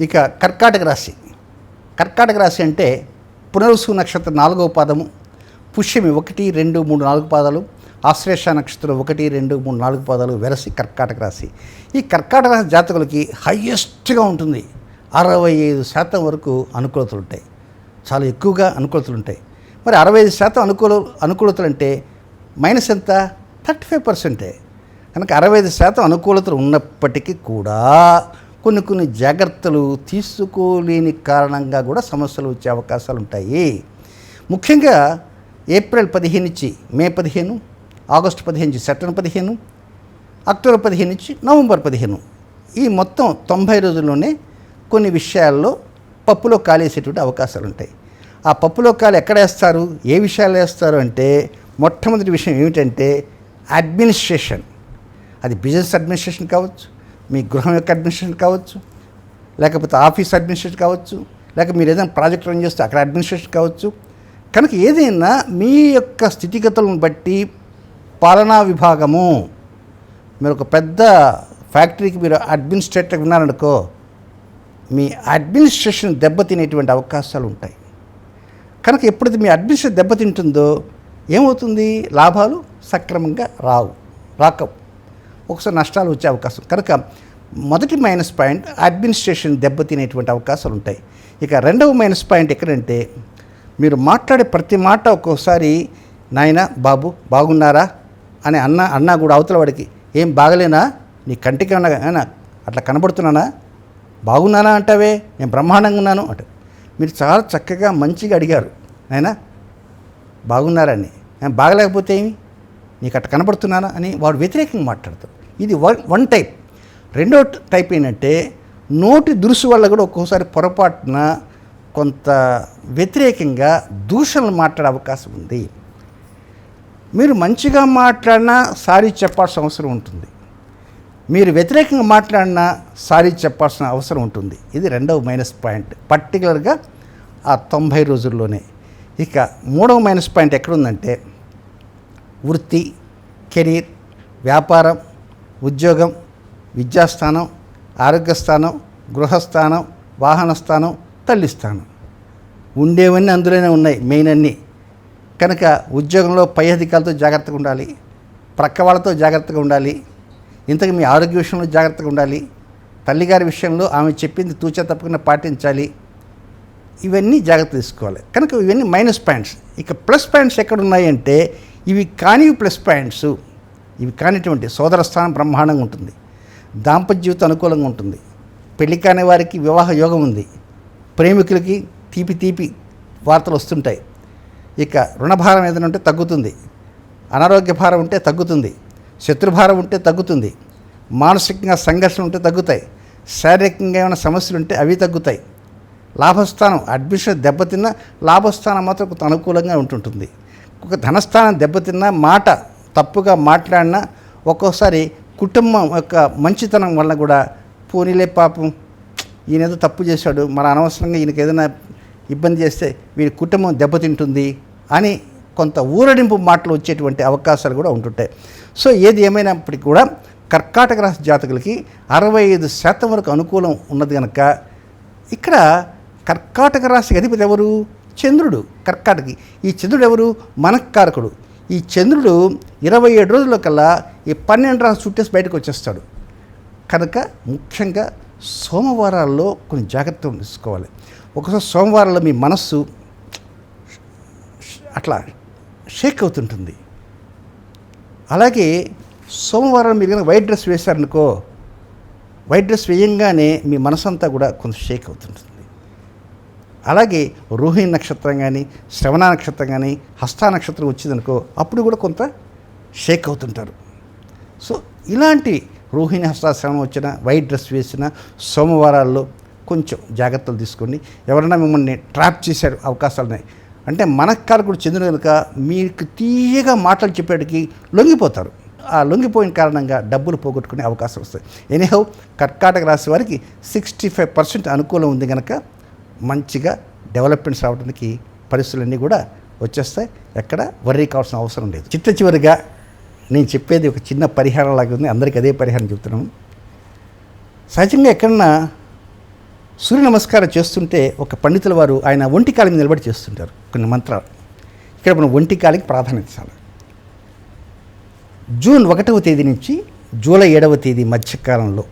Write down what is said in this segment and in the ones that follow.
ఇక కర్కాటక రాశి. కర్కాటక రాశి అంటే పునరుసు నక్షత్రం నాలుగవ పాదము పుష్యమి ఒకటి రెండు మూడు నాలుగు పాదాలు ఆశ్లేష నక్షత్రం ఒకటి రెండు మూడు నాలుగు పాదాలు వెరసి కర్కాటక రాశి. ఈ కర్కాటక రాశి జాతకులకి హయ్యెస్ట్గా ఉంటుంది. అరవై ఐదు శాతం వరకు అనుకూలతలు ఉంటాయి. చాలా ఎక్కువగా అనుకూలతలు ఉంటాయి. మరి అరవై ఐదు శాతం అనుకూల అనుకూలతలు అంటే మైనస్ ఎంత? థర్టీ ఫైవ్ పర్సెంటే. కనుక అరవై ఐదు శాతం అనుకూలతలు ఉన్నప్పటికీ కూడా కొన్ని కొన్ని జాగ్రత్తలు తీసుకోలేని కారణంగా కూడా సమస్యలు వచ్చే అవకాశాలు ఉంటాయి. ముఖ్యంగా ఏప్రిల్ పదిహేను నుంచి మే పదిహేను ఆగస్టు పదిహేను నుంచి సెప్టెంబర్ పదిహేను అక్టోబర్ పదిహేను నుంచి నవంబర్ పదిహేను. ఈ మొత్తం తొంభై రోజుల్లోనే కొన్ని విషయాల్లో పప్పులో కాలేసేటువంటి అవకాశాలు ఉంటాయి. ఆ పప్పులో కాలు ఎక్కడ వేస్తారు? ఏ విషయాలు వేస్తారు అంటే మొట్టమొదటి విషయం ఏమిటంటే అడ్మినిస్ట్రేషన్. అది బిజినెస్ అడ్మినిస్ట్రేషన్ కావచ్చు మీ గృహం యొక్క అడ్మినిస్ట్రేషన్ కావచ్చు లేకపోతే ఆఫీస్ అడ్మినిస్ట్రేషన్ కావచ్చు లేక మీరు ఏదైనా ప్రాజెక్ట్ రన్ చేస్తే అక్కడ అడ్మినిస్ట్రేషన్ కావచ్చు. కనుక ఏదైనా మీ యొక్క స్థితిగతులను బట్టి పాలనా విభాగము మీరు ఒక పెద్ద ఫ్యాక్టరీకి మీరు అడ్మినిస్ట్రేటర్ ఉన్నారనుకో మీ అడ్మినిస్ట్రేషన్ దెబ్బతినేటువంటి అవకాశాలు ఉంటాయి. కనుక ఎప్పుడైతే మీ అడ్మినిస్ట్రేషన్ దెబ్బతింటుందో ఏమవుతుంది? లాభాలు సక్రమంగా రావు రాకవు. ఒకసారి నష్టాలు వచ్చే అవకాశం. కనుక మొదటి మైనస్ పాయింట్ అడ్మినిస్ట్రేషన్ దెబ్బతినేటువంటి అవకాశాలు ఉంటాయి. ఇక రెండవ మైనస్ పాయింట్ ఎక్కడంటే మీరు మాట్లాడే ప్రతి మాట ఒక్కోసారి నాయన బాబు బాగున్నారా? అని అన్న అన్నా కూడా అవతల వాడికి ఏం బాగలేనా? నీ కంటికి ఉన్నా అట్లా కనబడుతున్నానా? బాగున్నానా అంటావే? నేను బ్రహ్మాండంగా ఉన్నాను. అంట మీరు చాలా చక్కగా మంచిగా అడిగారు. నాయనా బాగున్నారని బాగలేకపోతే ఏమి? నీకు అట్ట కనబడుతున్నానా? అని వాడు వ్యతిరేకంగా మాట్లాడతాడు. ఇది వన్ వన్ టైప్. రెండో టైప్ ఏంటంటే నోటి దురుసు వల్ల కూడా ఒక్కోసారి పొరపాటున కొంత వ్యతిరేకంగా దూషణలు మాట్లాడే అవకాశం ఉంది. మీరు మంచిగా మాట్లాడినా సారీ చెప్పాల్సిన అవసరం ఉంటుంది. మీరు వ్యతిరేకంగా మాట్లాడినా సారీ చెప్పాల్సిన అవసరం ఉంటుంది. ఇది రెండవ మైనస్ పాయింట్. పర్టికులర్గా ఆ తొంభై రోజుల్లోనే. ఇక మూడవ మైనస్ పాయింట్ ఎక్కడుందంటే వృత్తి కెరీర్ వ్యాపారం ఉద్యోగం విద్యాస్థానం ఆరోగ్యస్థానం గృహస్థానం వాహనస్థానం తల్లిస్థానం. తల్లి స్థానం ఉండేవన్నీ అందులోనే ఉన్నాయి మెయిన్ అన్నీ. కనుక ఉద్యోగంలో పై అధికారులతో జాగ్రత్తగా ఉండాలి ప్రక్క వాళ్ళతో జాగ్రత్తగా ఉండాలి ఇంతకు మీ ఆరోగ్య విషయంలో జాగ్రత్తగా ఉండాలి తల్లిగారి విషయంలో ఆమె చెప్పింది తూచా తప్పకుండా పాటించాలి. ఇవన్నీ జాగ్రత్త తీసుకోవాలి. కనుక ఇవన్నీ మైనస్ పాయింట్స్. ఇక ప్లస్ పాయింట్స్ ఎక్కడ ఉన్నాయంటే ఇవి కానివి ప్లస్ పాయింట్స్. ఇవి కానిటువంటి సోదర స్థానం బ్రహ్మాండంగా ఉంటుంది. దాంపత్య జీవితం అనుకూలంగా ఉంటుంది. పెళ్ళి కాని వారికి వివాహ యోగం ఉంది. ప్రేమికులకి తీపి తీపి వార్తలు వస్తుంటాయి. ఇక రుణభారం ఏదైనా ఉంటే తగ్గుతుంది. అనారోగ్య భారం ఉంటే తగ్గుతుంది. శత్రుభారం ఉంటే తగ్గుతుంది. మానసికంగా సంఘర్షణ ఉంటే తగ్గుతాయి. శారీరకంగా ఏమైనా సమస్యలు ఉంటే అవి తగ్గుతాయి. లాభస్థానం అడ్మిషన్ దెబ్బతిన్న లాభస్థానం మాత్రం కొంత అనుకూలంగా ఉంటుంటుంది. ఒక ధనస్థానం దెబ్బతిన్న మాట తప్పుగా మాట్లాడినా ఒక్కోసారి కుటుంబం యొక్క మంచితనం వల్ల కూడా పోనీలే పాపం ఈయన ఏదో తప్పు చేశాడు మన అనవసరంగా ఈయనకి ఏదైనా ఇబ్బంది చేస్తే వీడి కుటుంబం దెబ్బతింటుంది అని కొంత ఊరడింపు మాటలు వచ్చేటువంటి అవకాశాలు కూడా ఉంటుంటాయి. సో ఏది ఏమైనప్పటికీ కూడా కర్కాటక రాశి జాతకులకి అరవై ఐదు శాతం వరకు అనుకూలం ఉన్నది కనుక ఇక్కడ కర్కాటక రాశికి అధిపతి ఎవరు? చంద్రుడు. కర్కాటకి. ఈ చంద్రుడు ఎవరు? మనఃకారకుడు. ఈ చంద్రుడు ఇరవై ఏడు రోజుల కల్లా ఈ పన్నెండు రాశి చుట్టేసి బయటకు వచ్చేస్తాడు. కనుక ముఖ్యంగా సోమవారాల్లో కొన్ని జాగ్రత్తలు తీసుకోవాలి. ఒకసారి సోమవారాల్లో మీ మనస్సు అట్లా షేక్ అవుతుంటుంది. అలాగే సోమవారం మీరు కనుక వైట్ డ్రెస్ వేశారనుకో వైట్ డ్రెస్ వేయంగానే మీ మనసంతా కూడా కొంచెం షేక్ అవుతుంటుంది. అలాగే రోహిణి నక్షత్రం కానీ శ్రవణ నక్షత్రం కానీ హస్త నక్షత్రం వచ్చిందనుకో అప్పుడు కూడా కొంత షేక్ అవుతుంటారు. సో ఇలాంటి రోహిణి హస్తాశ్రమం వచ్చిన వైట్ డ్రెస్ వేసిన సోమవారాల్లో కొంచెం జాగ్రత్తలు తీసుకోండి. ఎవరైనా మిమ్మల్ని ట్రాప్ చేసే అవకాశాలు ఉన్నాయి. అంటే మనకారకుడు చెందిన కనుక మీకు తీయగా మాటలు చెప్పేటికి లొంగిపోతారు. ఆ లొంగిపోయిన కారణంగా డబ్బులు పోగొట్టుకునే అవకాశం వస్తాయి. ఎనీహౌ కర్కాటక రాశి వారికి సిక్స్టీ ఫైవ్ పర్సెంట్ అనుకూలం ఉంది కనుక మంచిగా డెవలప్మెంట్స్ రావడానికి పరిస్థితులన్నీ కూడా వచ్చేస్తాయి. ఎక్కడ వర్రీ కావాల్సిన అవసరం లేదు. చిట్ట చివరిగా నేను చెప్పేది ఒక చిన్న పరిహారం లాగా ఉంది. అందరికీ అదే పరిహారం చెప్తున్నాను. సహజంగా ఎక్కడన్నా సూర్య నమస్కారం చేస్తుంటే ఒక పండితుల వారు ఆయన ఒంటి కాలి మీద నిలబడి చేస్తుంటారు. కొన్ని మంత్రాలు. ఇక్కడ మనం ఒంటి కాలికి ప్రాధాన్యత ఇస్తాను జూన్ ఒకటవ తేదీ నుంచి జూలై ఏడవ తేదీ మధ్యకాలంలో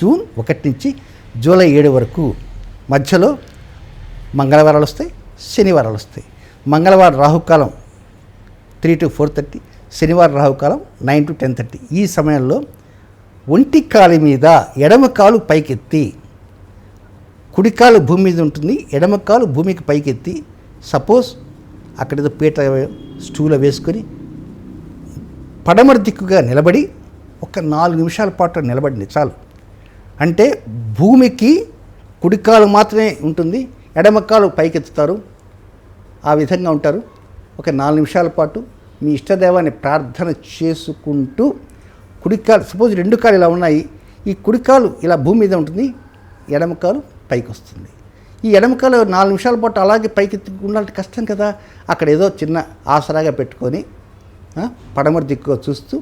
జూన్ ఒకటి నుంచి జూలై ఏడు వరకు మధ్యలో మంగళవారాలు వస్తాయి శనివారాలు వస్తాయి. మంగళవారం రాహుకాలం త్రీ టు ఫోర్ థర్టీ శనివారం రాహుకాలం నైన్ టు టెన్ థర్టీ ఈ సమయంలో ఒంటి కాలు మీద ఎడమ కాలు పైకెత్తి కుడికాలు భూమి మీద ఉంటుంది ఎడమ కాలు భూమికి పైకెత్తి సపోజ్ అక్కడ ఏదో పీట స్టూల వేసుకొని పడమర దిక్కుగా నిలబడి ఒక నాలుగు నిమిషాల పాటు నిలబడింది చాలు. అంటే భూమికి కుడికాలు మాత్రమే ఉంటుంది ఎడమకాలు పైకెత్తుతారు. ఆ విధంగా ఉంటారు. ఒక నాలుగు నిమిషాల పాటు మీ ఇష్టదేవాన్ని ప్రార్థన చేసుకుంటూ కుడికాలు సపోజ్ రెండు కాలు ఇలా ఉన్నాయి ఈ కుడికాలు ఇలా భూమి మీద ఉంటుంది ఎడమకాలు పైకి వస్తుంది ఈ ఎడమకాలు నాలుగు నిమిషాల పాటు అలాగే పైకి ఉండాలంటే కష్టం కదా. అక్కడ ఏదో చిన్న ఆసరాగా పెట్టుకొని పడమర దిక్కుగా చూస్తూ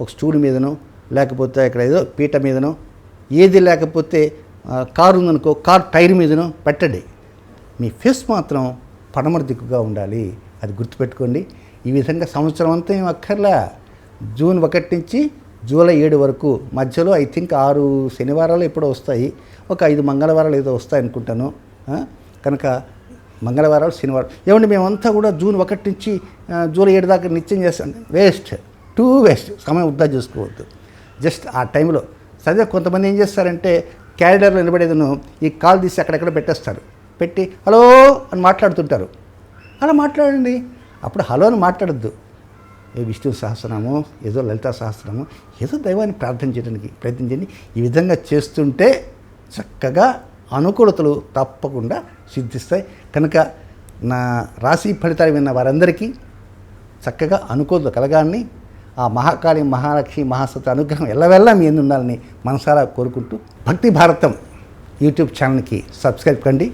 ఒక స్టూల్ మీదనో లేకపోతే ఇక్కడ ఏదో పీట మీదనో ఏది లేకపోతే కారు ఉందనుకో కారు టైర్ మీదనో పెట్టండి. మీ ఫేస్ మాత్రం పడమర దిక్కుగా ఉండాలి. అది గుర్తుపెట్టుకోండి. ఈ విధంగా సంవత్సరం అంతా ఏం అక్కర్లా. జూన్ ఒకటి నుంచి జూలై ఏడు వరకు మధ్యలో ఐ థింక్ ఆరు శనివారాలు ఎప్పుడో వస్తాయి. ఒక ఐదు మంగళవారాలు ఏదో వస్తాయి అనుకుంటాను. కనుక మంగళవారాలు శనివారం ఏమండి మేమంతా కూడా జూన్ ఒకటి నుంచి జూలై ఏడు దాకా నిత్యం చేస్తాం. వేస్ట్. Too waste. సమయం వృధా చేసుకోవద్దు. జస్ట్ ఆ టైంలో. సరే కొంతమంది ఏం చేస్తారంటే క్యారిడర్లో నిలబడేదను ఈ కాల్ తీసి అక్కడెక్కడ పెట్టేస్తారు. పెట్టి హలో అని మాట్లాడుతుంటారు. అలా మాట్లాడండి. అప్పుడు హలో అని మాట్లాడద్దు. ఏ విష్ణు సహస్రనామో ఏదో లలితా సహస్రనామో ఏదో దైవాన్ని ప్రార్థన చేయడానికి ప్రయత్నించండి ఈ విధంగా చేస్తుంటే చక్కగా అనుకూలతలు తప్పకుండా సిద్ధిస్తాయి. కనుక నా రాశి ఫలితాలు విన్న వారందరికీ చక్కగా అనుకూలత కలగాన్ని ఆ మహాకాళి మహాలక్ష్మి మహాసత్వ అనుగ్రహం ఎల్లవెల్లా మీ ఎందు ఉండాలని మనసారా కోరుకుంటూ భక్తి భారతం యూట్యూబ్ ఛానల్కి సబ్స్క్రైబ్ కండి.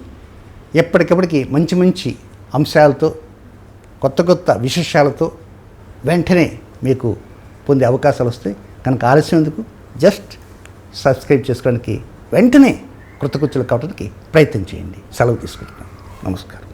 ఎప్పటికప్పటికి మంచి మంచి అంశాలతో కొత్త కొత్త విశేషాలతో వెంటనే మీకు పొందే అవకాశాలు వస్తాయి. కనుక ఆలస్యం ఎందుకు? జస్ట్ సబ్స్క్రైబ్ చేసుకోవడానికి వెంటనే కృతకృత్యులు కావడానికి ప్రయత్నం చేయండి. సెలవు తీసుకుంటున్నాను నమస్కారం.